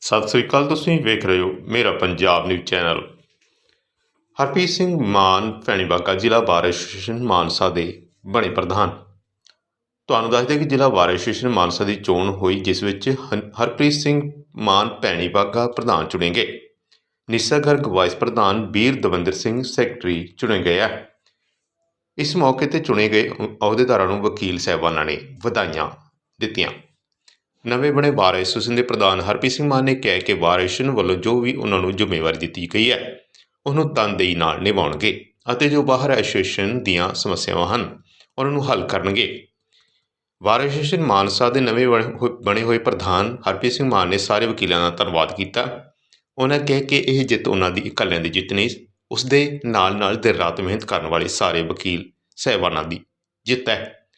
ਸਤਿ ਸ੍ਰੀ ਅਕਾਲ, ਤੁਸੀਂ ਵੇਖ ਰਹੇ ਹੋ ਮੇਰਾ ਪੰਜਾਬ ਨਿਊਜ਼ ਚੈਨਲ। ਹਰਪ੍ਰੀਤ ਸਿੰਘ ਮਾਨ, ਫੈਣੀਬਾਗਾ ਜ਼ਿਲ੍ਹਾ ਬਾਰ ਐਸੋਸੀਏਸ਼ਨ ਮਾਨਸਾ ਦੇ ਬਣੇ ਪ੍ਰਧਾਨ। ਤੁਹਾਨੂੰ ਦੱਸ ਦਈਏ ਕਿ ਜ਼ਿਲ੍ਹਾ ਬਾਰ ਐਸੋਸੀਏਸ਼ਨ ਮਾਨਸਾ ਦੀ ਚੋਣ ਹੋਈ, ਜਿਸ ਵਿੱਚ ਹਨ- ਹਰਪ੍ਰੀਤ ਸਿੰਘ ਮਾਨ ਭੈਣੀਬਾਗਾ ਪ੍ਰਧਾਨ ਚੁਣੇ ਗਏ। ਨਿਸਾ ਗਰਗ ਵਾਈਸ ਪ੍ਰਧਾਨ ਵੀਰ ਦਵਿੰਦਰ ਸਿੰਘ, ਸੈਕਟਰੀ ਚੁਣੇ ਗਏ ਹੈ ਇਸ ਮੌਕੇ ਤੇ ਚੁਣੇ ਗਏ ਅਹੁਦੇਦਾਰਾਂ ਨੂੰ ਵਕੀਲ ਸਾਹਿਬਾਨਾਂ ਨੇ ਵਧਾਈਆਂ ਦਿੱਤੀਆਂ। ਨਵੇਂ ਬਣੇ ਬਾਰ ਐਸੋਸੀਏਸ਼ਨ ਦੇ ਪ੍ਰਧਾਨ ਹਰਪ੍ਰੀਤ ਸਿੰਘ ਮਾਨ ਨੇ ਕਿਹਾ ਕਿ ਵਾਰ ਐਸੋਸੀਏਸ਼ਨ ਵੱਲੋਂ ਜੋ ਵੀ ਉਹਨਾਂ ਨੂੰ ਜ਼ਿੰਮੇਵਾਰੀ ਦਿੱਤੀ ਗਈ ਹੈ, ਉਹਨੂੰ ਤਨਦੇਹੀ ਨਾਲ ਨਿਭਾਉਣਗੇ ਅਤੇ ਜੋ ਬਾਹਰ ਐਸੋਸੀਏਸ਼ਨ ਦੀਆਂ ਸਮੱਸਿਆਵਾਂ ਹਨ, ਉਹਨਾਂ ਨੂੰ ਹੱਲ ਕਰਨਗੇ। ਵਾਰ ਐਸੋਸੀਏਸ਼ਨ ਮਾਨਸਾ ਦੇ ਨਵੇਂ ਬਣੇ ਹੋਏ- ਬਣੇ ਹੋਏ ਪ੍ਰਧਾਨ ਹਰਪ੍ਰੀਤ ਸਿੰਘ ਮਾਨ ਨੇ ਸਾਰੇ ਵਕੀਲਾਂ ਦਾ ਧੰਨਵਾਦ ਕੀਤਾ। ਉਹਨਾਂ ਕਿਹਾ ਕਿ ਇਹ ਜਿੱਤ ਉਹਨਾਂ ਦੀ ਇਕੱਲਿਆਂ ਦੀ ਜਿੱਤ ਨਹੀਂ ਉਸ ਦੇ ਨਾਲ ਨਾਲ ਦਿਨ ਰਾਤ ਮਿਹਨਤ ਕਰਨ ਵਾਲੇ ਸਾਰੇ ਵਕੀਲ ਸਹਿਬਾਨਾਂ ਦੀ ਜਿੱਤ ਹੈ।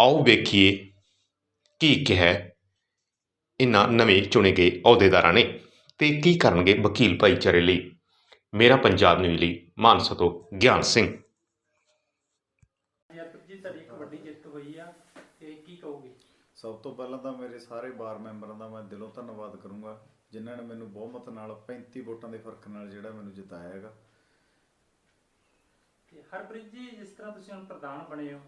ਆਓ ਵੇਖੀਏ ਕੀ ਕਿਹਾ ਇਨ੍ਹਾਂ ਨਵੇਂ ਚੁਣੇ ਗਏ ਅਹੁਦੇਦਾਰਾਂ ਨੇ ਤੇ ਕੀ ਕਰਨਗੇ ਵਕੀਲ ਭਾਈਚਾਰੇ ਲਈ? ਮੇਰਾ ਪੰਜਾਬ ਨਿਊਜ਼ ਲਈ ਮਾਨਸਾ ਤੋਂ ਗਿਆਨ ਸਿੰਘ। ਯਾਤਰ ਜੀ ਤੁਹਾਡੀ ਇੱਕ ਵੱਡੀ ਜਿੱਤ ਹੋਈ ਆ ਤੇ ਕੀ ਕਹੋਗੇ? ਸਭ ਤੋਂ ਪਹਿਲਾਂ ਤਾਂ ਮੇਰੇ ਸਾਰੇ ਬਾਰ ਮੈਂਬਰਾਂ ਦਾ ਮੈਂ ਦਿਲੋਂ ਧੰਨਵਾਦ ਕਰੂੰਗਾ ਜਿਨ੍ਹਾਂ ਨੇ ਮੈਨੂੰ ਬਹੁਮਤ ਨਾਲ 35 ਵੋਟਾਂ ਦੇ ਫ਼ਰਕ ਨਾਲ ਜਿਹੜਾ ਮੈਨੂੰ ਜਿਤਾਇਆ ਹੈਗਾ। ਤੇ ਹਰਪ੍ਰੀਤ ਜੀ ਜਿਸ ਤਰ੍ਹਾਂ ਤੁਸੀਂ ਹੁਣ ਪ੍ਰਧਾਨ ਬਣੇ ਹੋ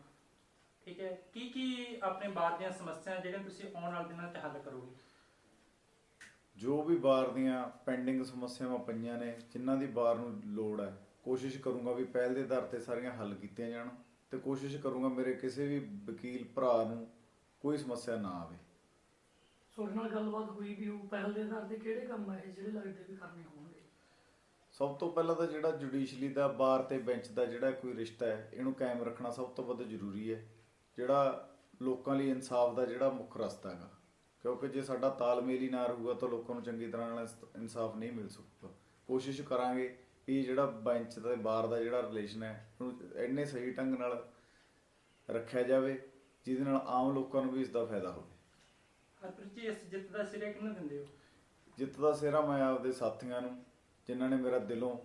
ਠੀਕ ਹੈ? ਕੀ ਕੀ ਆਪਣੇ ਬਾਰ ਦੀਆਂ ਸਮੱਸਿਆਵਾਂ ਜਿਹੜੀਆਂ ਤੁਸੀਂ ਆਉਣ ਵਾਲੇ ਦਿਨਾਂ 'ਚ ਹੱਲ ਕਰੋਗੇ? ਜੋ ਵੀ ਬਾਰ ਦੀਆਂ ਪੈਂਡਿੰਗ ਸਮੱਸਿਆਵਾਂ ਪਈਆਂ ਨੇ ਜਿਨ੍ਹਾਂ ਦੀ ਬਾਰ ਨੂੰ ਲੋੜ ਹੈ ਕੋਸ਼ਿਸ਼ ਕਰੂੰਗਾ ਵੀ ਪਹਿਲ ਦੇ ਆਧਾਰ ਤੇ ਸਾਰੀਆਂ ਹੱਲ ਕੀਤੀਆਂ ਜਾਣ ਤੇ ਕੋਸ਼ਿਸ਼ ਕਰੂੰਗਾ ਮੇਰੇ ਕਿਸੇ ਵੀ ਵਕੀਲ ਭਰਾ ਨੂੰ ਕੋਈ ਸਮੱਸਿਆ ਨਾ ਆਵੇ। ਤੁਹਾਡੇ ਨਾਲ ਗੱਲਬਾਤ ਹੋਈ ਵੀ ਉਹ ਪਹਿਲ ਦੇ ਆਧਾਰ ਤੇ ਕਿਹੜੇ ਕੰਮ ਆ ਇਹ ਜਿਹੜੇ ਲੱਗਦੇ ਵੀ ਕਰਨੇ ਹੋਣਗੇ? ਸਭ ਤੋਂ ਪਹਿਲਾਂ ਤਾਂ ਜਿਹੜਾ ਜੁਡੀਸ਼ਰੀ ਦਾ ਬਾਰ ਤੇ ਬੈਂਚ ਦਾ ਜਿਹੜਾ ਕੋਈ ਰਿਸ਼ਤਾ ਹੈ ਇਹਨੂੰ ਕਾਇਮ ਰੱਖਣਾ ਸਭ ਤੋਂ ਵੱਧ ਜ਼ਰੂਰੀ ਹੈ। ਜਿਹੜਾ ਲੋਕਾਂ ਲਈ ਇਨਸਾਫ ਦਾ ਜਿਹੜਾ ਮੁੱਖ ਰਸਤਾ ਹੈਗਾ। ਕਿਉਂਕਿ ਜੇ ਸਾਡਾ ਤਾਲਮੇਲ ਹੀ ਨਾ ਰਹੂਗਾ ਤਾਂ ਲੋਕਾਂ ਨੂੰ ਚੰਗੀ ਤਰ੍ਹਾਂ ਨਾਲ ਇਨਸ- ਇਨਸਾਫ ਨਹੀਂ ਮਿਲ ਸਕੂਗਾ। ਕੋਸ਼ਿਸ਼ ਕਰਾਂਗੇ ਕਿ ਜਿਹੜਾ ਬੈਂਚ ਤੇ ਬਾਰ ਦਾ ਜਿਹੜਾ ਰਿਲੇਸ਼ਨ ਹੈ ਉਹਨੂੰ ਇੰਨੇ ਸਹੀ ਢੰਗ ਨਾਲ ਰੱਖਿਆ ਜਾਵੇ ਜਿਹਦੇ ਨਾਲ ਆਮ ਲੋਕਾਂ ਨੂੰ ਵੀ ਇਸ ਦਾ ਫਾਇਦਾ ਹੋਵੇ। ਹਰਪ੍ਰੀਤ ਜੀ ਇਸ ਜਿੱਤ ਦਾ ਸਿਰੇ ਕਿਹਨੂੰ ਦਿੰਦੇ ਹੋ? ਜਿੱਤ ਦਾ ਸਿਹਰਾ ਮੈਂ ਆਪਦੇ ਸਾਥੀਆਂ ਨੂੰ ਜਿਨ੍ਹਾਂ ਨੇ ਮੇਰਾ ਦਿਲੋਂ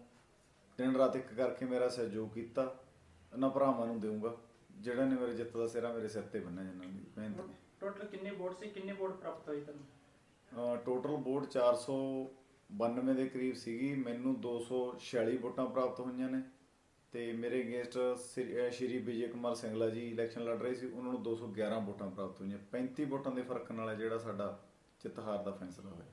ਦਿਨ ਰਾਤ ਇੱਕ ਕਰਕੇ ਮੇਰਾ ਸਹਿਯੋਗ ਕੀਤਾ ਉਹਨਾਂ ਭਰਾਵਾਂ ਨੂੰ ਦੇਵਾਂਗਾ ਜਿਹੜਾ ਨੇ ਮੇਰੇ ਜਿੱਤ ਦਾ ਸਿਹਰਾ ਮੇਰੇ ਸਿਰ ਤੇ ਬੰਨਿਆ ਜਿਨ੍ਹਾਂ ਦੀ ਮਿਹਨਤ ਨੇ। ਟੋਟਲ ਕਿੰਨੇ ਵੋਟ ਸੀ ਕਿੰਨੇ ਵੋਟ ਪ੍ਰਾਪਤ ਹੋਏ ਤੁਹਾਨੂੰ? ਟੋਟਲ ਵੋਟ 492 ਦੇ ਕਰੀਬ ਸੀਗੀ ਮੈਨੂੰ 246 ਵੋਟਾਂ ਪ੍ਰਾਪਤ ਹੋਈਆਂ ਨੇ ਤੇ ਮੇਰੇ ਅਗੇਂਸਟ ਸ਼੍ਰੀ ਵਿਜੇ ਕੁਮਾਰ ਸਿੰਗਲਾ ਜੀ ਇਲੈਕਸ਼ਨ ਲੜ ਰਹੇ ਸੀ ਉਹਨਾਂ ਨੂੰ 211 ਵੋਟਾਂ ਪ੍ਰਾਪਤ ਹੋਈਆਂ। 35 ਵੋਟਾਂ ਦੇ ਫ਼ਰਕ ਨਾਲ ਜਿਹੜਾ ਸਾਡਾ ਜਿੱਤ ਹਾਰ ਦਾ ਫੈਸਲਾ ਹੋਇਆ।